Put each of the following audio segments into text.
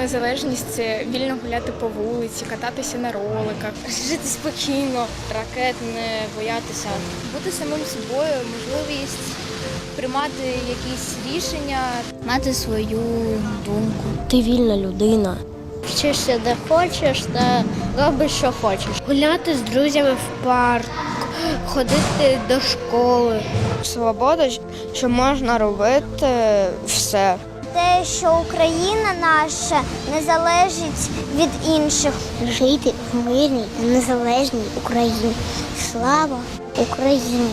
незалежність це вільно гуляти по вулиці, кататися на роликах, жити спокійно, ракет не боятися, бути самим собою, можливість приймати якісь рішення, мати свою думку. Ти вільна людина. Вчишся де хочеш та робиш, що хочеш. Гуляти з друзями в парк, ходити до школи. Свобода, що можна робити все. Те, що Україна наша не залежить від інших. Жити в мирній незалежній Україні. Слава Україні!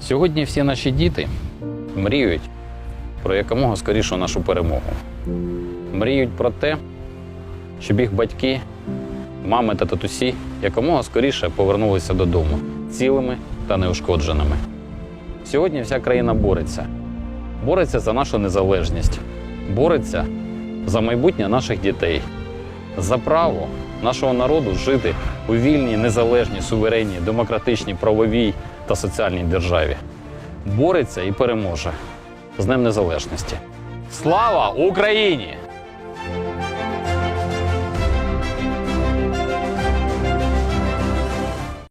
Сьогодні всі наші діти мріють про якомога скорішу нашу перемогу. Мріють про те, щоб їх батьки, мами та татусі якомога скоріше повернулися додому цілими та неушкодженими. Сьогодні вся країна бореться. Бореться за нашу незалежність, бореться за майбутнє наших дітей, за право нашого народу жити у вільній, незалежній, суверенній, демократичній, правовій та соціальній державі. Бореться і переможе з Днем Незалежності. Слава Україні!